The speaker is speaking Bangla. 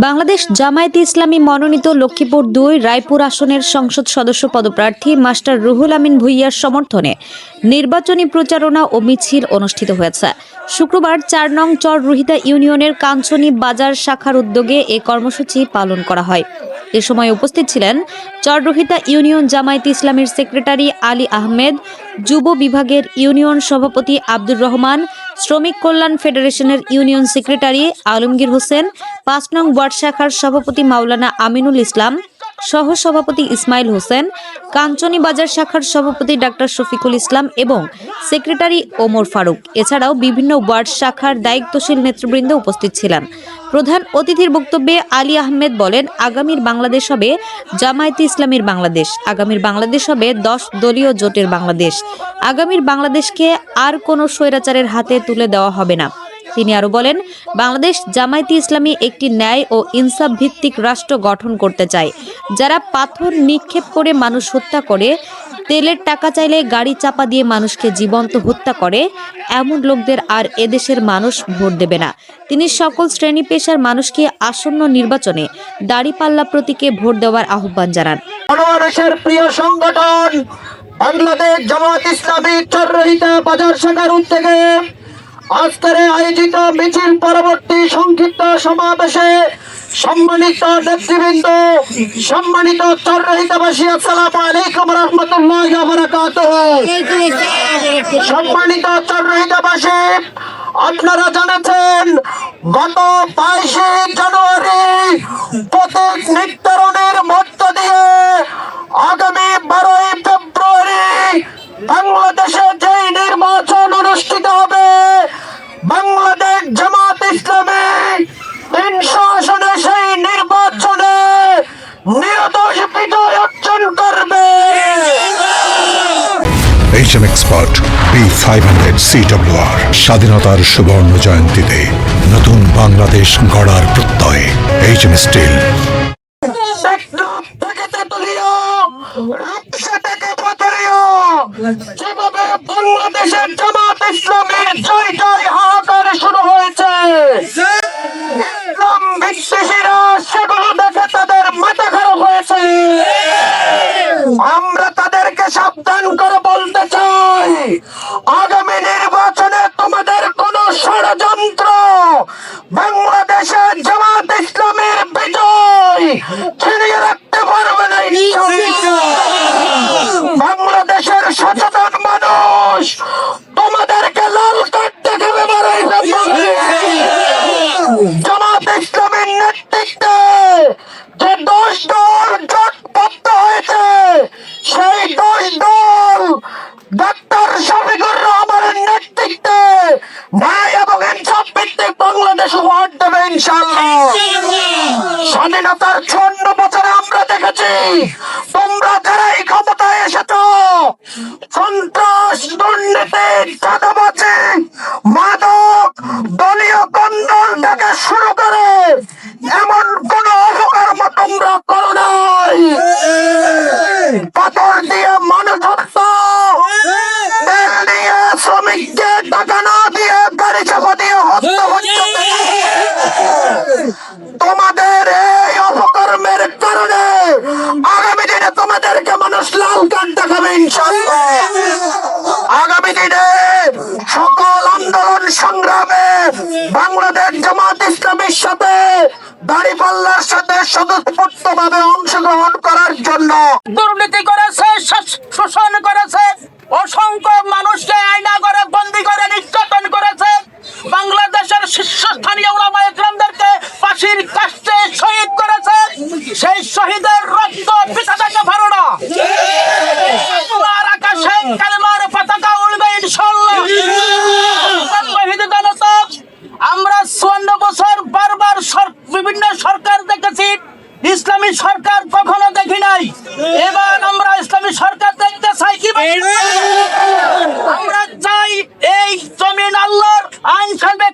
বাংলাদেশ জামায়াতে ইসলামী মনোনীত লক্ষ্মীপুর দুই রায়পুর আসনের সংসদ সদস্য পদপ্রার্থী মাস্টার রুহুল আমিন ভুইয়ার সমর্থনে নির্বাচনী প্রচারণা ও মিছিল অনুষ্ঠিত হয়েছে। শুক্রবার চার নং চর রুহিতা ইউনিয়নের কাঞ্চনী বাজার শাখার উদ্যোগে এ কর্মসূচি পালন করা হয়। এ সময় উপস্থিত ছিলেন চররহিতা ইউনিয়ন জামায়াত ইসলামের সেক্রেটারি আলী আহমেদ, যুব বিভাগের ইউনিয়ন সভাপতি আব্দুর রহমান, শ্রমিক কল্যাণ ফেডারেশনের ইউনিয়ন সেক্রেটারি আলমগীর হোসেন, পাঁচ নং ওয়ার্ড শাখার সভাপতি মাওলানা আমিনুল ইসলাম সহ সভাপতি ইসমাইল হোসেন, কাঞ্চনী বাজার শাখার সভাপতি ডাক্তার শফিকুল ইসলাম এবং সেক্রেটারি ওমর ফারুক। এছাড়াও বিভিন্ন ওয়ার্ড শাখার দায়িত্বশীল নেতৃবৃন্দ উপস্থিত ছিলেন। প্রধান অতিথির বক্তব্যে আলী আহমেদ বলেন, আগামীর বাংলাদেশ হবে জামায়াতে ইসলামীর বাংলাদেশ। আগামীর বাংলাদেশ হবে দশ দলীয় জোটের বাংলাদেশ। আগামীর বাংলাদেশকে আর কোনো স্বৈরাচারের হাতে তুলে দেওয়া হবে না। তিনি আরও বলেন, বাংলাদেশ জামায়াতে ইসলামী একটি ন্যায় ও ইনসাফ ভিত্তিক রাষ্ট্র গঠন করতে চায়। যারা পাথর নিক্ষেপ করে মানুষ হত্যা করে, তেলের টাকা চাইলে গাড়ি চাপা দিয়ে মানুষকে জীবন্ত হত্যা করে, এমন লোকদের আর এদেশের মানুষ ভোট দেবে না। তিনি সকল শ্রেণি পেশার মানুষকে আসন্ন নির্বাচনে দাড়িপাল্লা প্রতীকে ভোট দেওয়ার আহ্বান জানান। প্রিয় সংগঠন, বাংলাদেশ জামাত ইসলামী বাজার শাখার উদ্যোগে আজকের আয়োজিত মিছিল পরবর্তী সংক্ষিপ্ত সমাবেশে সম্মানিত নেতৃবৃন্দ, সম্মানিত চররহিতাবাসী আসসালামু আলাইকুম রহমতুল্লাহ সম্মানিত চররহিতাবাসী আপনারা জানেছেন, গত বাইশে জানুয়ারি প্রতীক নির্ধারণের মধ্য দিয়ে আগামী বারোই ফেব্রুয়ারি বাংলাদেশে যেই নির্বাচন অনুষ্ঠিত HM expert B five hundred CWR স্বাধীনতার সুবর্ণ জয়ন্তীতে নতুন বাংলাদেশ গড়ার প্রত্যয়। স্টিল মাথা খারাপ হয়েছে আমরা তাদেরকে সাবধান করে বলতে চাই আগামী নির্বাচনে তোমাদের কোন ষড়যন্ত্র। বাংলাদেশের জামাত ইসলামের বিজয় ছিনিয়ে রাখতে পারবে না বাংলাদেশের সচেতন মানুষ তোমাদেরকে লাল কার্ড দেখাবে। জামাত ইসলামের নেতৃত্বে যে দশ দল জোটবদ্ধ হয়েছে সেই দশ দল ডাক্তার শফিকুর রহমানের নেতৃত্বে ন্যায় এবং ইনসাফ ভিত্তিক ওয়ার্ড দেবে স্বাধীনতার বছরে আমরা দেখেছি, তোমরা যারা এই ক্ষমতায় এসেছ, সন্ত্রাস, দুর্নীতি, চাঁদাবাজি, মাদক, দলীয় কন্দল থেকে শুরু অপকর্মের কারণে আগামী দিনে তোমাদেরকে মানুষ লাল কার্ড দেখাবে আগামী দিনে সকল আন্দোলন সংগ্রামে বাংলাদেশ জামাত ইসলামের সাথে দাড়িপাল্লার সাথে স্বতঃস্ফূর্ত ভাবে অংশগ্রহণ করার জন্য দুর্নীতি করেছে শোষণ করেছে বিভিন্ন সরকার দেখেছি ইসলামী সরকার কখনো দেখি নাই। এবার আমরা ইসলামী সরকার দেখতে চাই কি আমরা চাই এই জমিন আল্লাহর আইন সামনে